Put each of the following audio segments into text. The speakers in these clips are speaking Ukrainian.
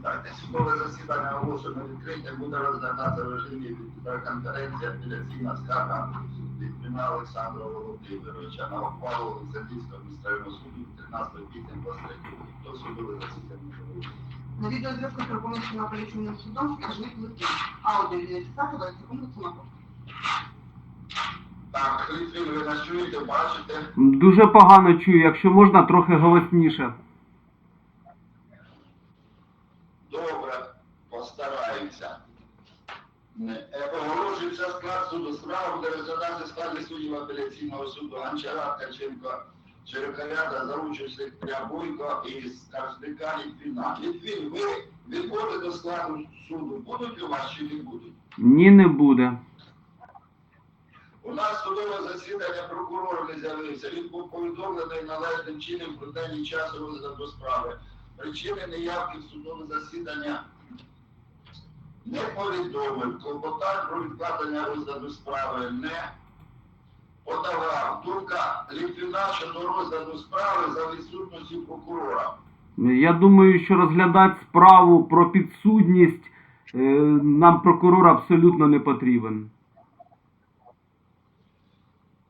Вітайте. Судове засідання оголошено відкрите, буде розглядатися в режимі конференції апеляційна скарга Літвіна Олександра Володимировича на ухвалу Олександрійського місцевого суду від 13 квітня 23 року. Хто судове засідання? На відеозв'язку з апеляційним судом скажіть лише аудіо відеофіксація секунду цінку. Так, Літвін, ви нас чуєте, бачите? Дуже погано чую, якщо можна, трохи голосніше. Добре, постараємося. Е, Оголошується склад суду. Справа буде складі суддів апеляційного суду Гончара, Ткаченко, Черекаряда, Заручив Секретаря Бойко і Скаржника Літвіна. Літвін, ви відходите до складу суду. Будуть у вас чи не будуть? Ні, не буде. У нас судове засідання прокурор не з'явився. Він був повідомлений належним чином про даний час розгляду справи. Причини неявки в судове засідання не повідомив. Клопотань про відкладення розгляду справи не щодо розгляду справи за відсутності прокурора. Я думаю, що розглядати справу про підсудність е, нам прокурор абсолютно не потрібен.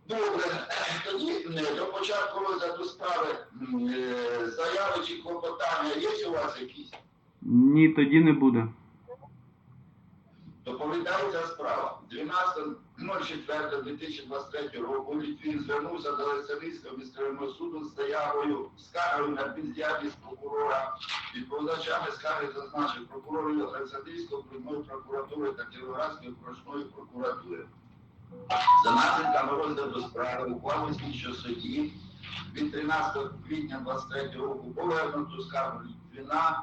Добре, тоді е, до початку розгляду справи е, заяви чи клопотання є у вас якісь? Ні, тоді не буде. Доповідається справа. 12.04.2023 року Літвін звернувся до Олександрійського міськрайонного суду з заявою скаргою на бездіяльність прокурора. Відповідачами скарги зазначив прокурорів Олександрійської окружної прокуратури та Кіровоградської окружної прокуратури. За наслідками розгляду справи ухвали слідчого судді від 13 квітня 23 року повернуту скаргу Літвіна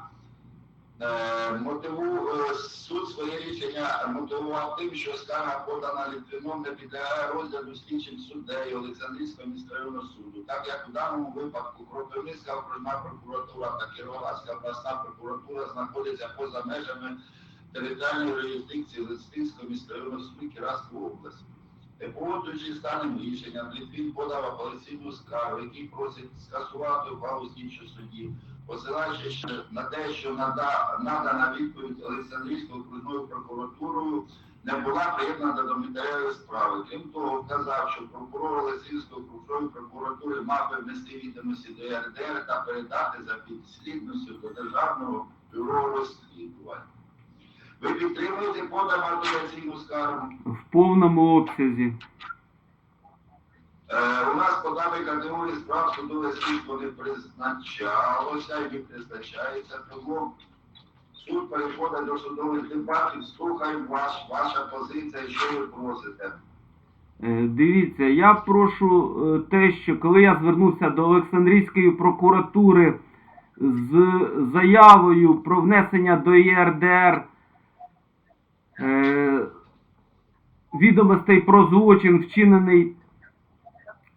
мотиву е, суд своє рішення мотивував тим, що скарга подана Літвіном не підлягає розгляду слідчим суддею Олександрійського міськрайонного суду, так як у даному випадку Кропивницька окружна прокуратура та Кіровоградська обласна прокуратура знаходяться поза межами територіальної юрисдикції Листинського міськрайонного суду Кіровоградської області. Е, Погоджуючи з даним рішенням, Літвін подав апеляційну скаргу, який просить скасувати ухвалу слідчого судді, посилаючи ще на те, що надана відповідь Олександрійською окружною прокуратурою не була приєднана до матеріалів справи. Крім того, вказав, що прокурор Олександрійської окружної прокуратури мав би внести відомості до РДР та передати за підслідністю до Державного бюро розслідувань. Ви підтримуєте подану апеляційну скаргу? В повному обсязі. Е, у нас по даній категорії справ судове слідство не призначалося і не призначається, тому суд переходить до судових дебатів, слухаємо ваш, ваша позиція, що ви просите. Е, Дивіться, я прошу е, те, що коли я звернувся до Олександрійської прокуратури з заявою про внесення до ЄРДР відомостей про злочин, вчинений,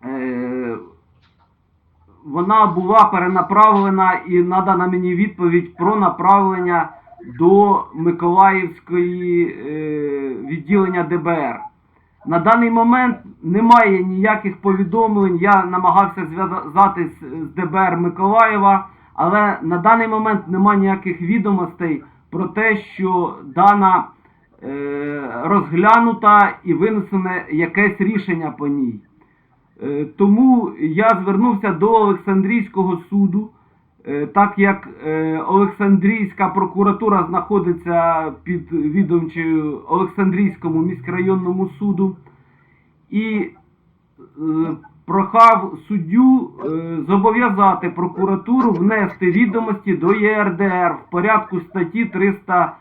е, вона була перенаправлена і надана мені відповідь про направлення до Миколаївської е, відділення ДБР. На даний момент немає ніяких повідомлень. Я намагався зв'язатись з ДБР Миколаєва, але на даний момент немає ніяких відомостей про те, що дана е, розглянута і винесене якесь рішення по ній. Е, Тому я звернувся до Олександрійського суду, е, так як е, Олександрійська прокуратура знаходиться під відомчою Олександрійському міськрайонному суду, і прохав суддю зобов'язати прокуратуру внести відомості до ЄРДР в порядку статті 303-306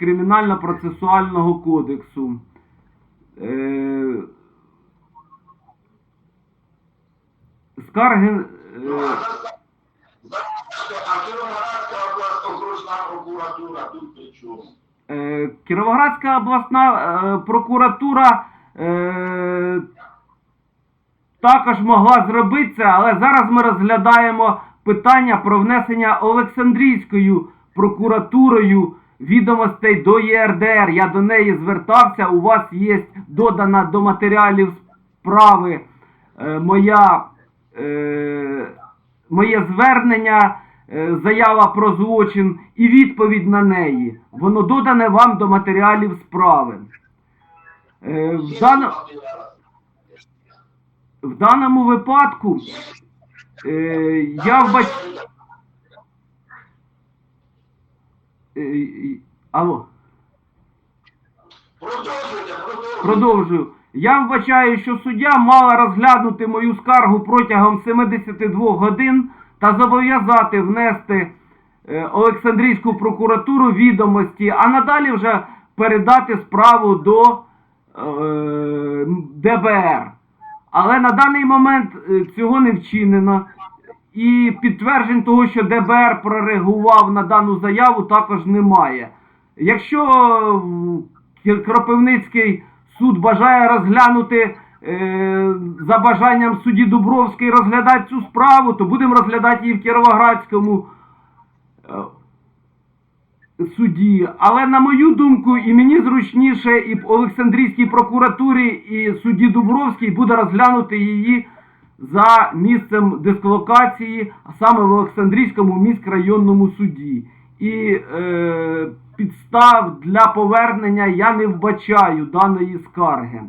Кримінально-процесуального кодексу Скарги. е, Ну, а за, за що, а Кіровоградська обласна окружна прокуратура тут при Кіровоградська обласна е, прокуратура е, також могла зробити це, але зараз ми розглядаємо питання про внесення Олександрійською прокуратурою відомостей до ЄРДР. Я до неї звертався. У вас є додана до матеріалів справи е, моя, моє звернення е, заява про злочин і відповідь на неї. Воно додане вам до матеріалів справи. Е, В, дано- в даному випадку е, я вбач... Е, Алло. Продовжую. Я вбачаю, що суддя мала розглянути мою скаргу протягом 72 годин та зобов'язати внести е, Олександрійську прокуратуру відомості, а надалі вже передати справу до е, ДБР. Але на даний момент е, цього не вчинено. І підтверджень того, що ДБР прореагував на дану заяву, також немає. Якщо е, Кропивницький суд бажає розглянути е, за бажанням судді Дубровської розглядати цю справу, то будемо розглядати її в Кіровоградському е, суді. Але на мою думку, і мені зручніше, і в Олександрійській прокуратурі, і судді Дубровській буде розглянути її за місцем дислокації, а саме в Олександрійському міськрайонному суді. І е, підстав для повернення я не вбачаю даної скарги.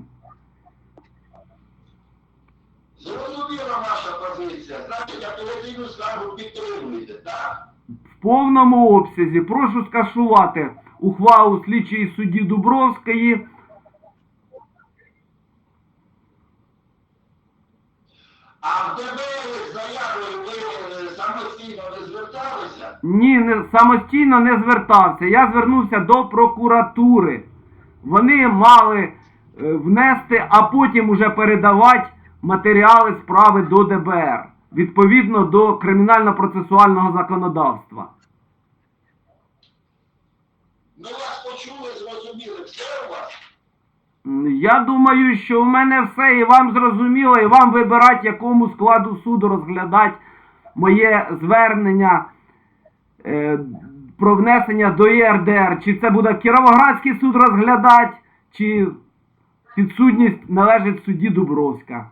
Зрозуміла ваша позиція. Значить, апеляційну скаргу підтримуєте, так? В повному обсязі прошу скасувати ухвалу слідчої судді Дубровської. А в ДБР з заявою ви е, самостійно не зверталися? Ні, не, самостійно не звертався. Я звернувся до прокуратури. Вони мали е, внести, а потім уже передавати матеріали справи до ДБР відповідно до кримінально-процесуального законодавства. Ми вас почули, зрозуміли. Все у вас? Я думаю, що в мене все і вам зрозуміло, і вам вибирати, якому складу суду розглядати моє звернення е, про внесення до ЄРДР. Чи це буде Кіровоградський суд розглядати, чи підсудність належить судді Дубровська.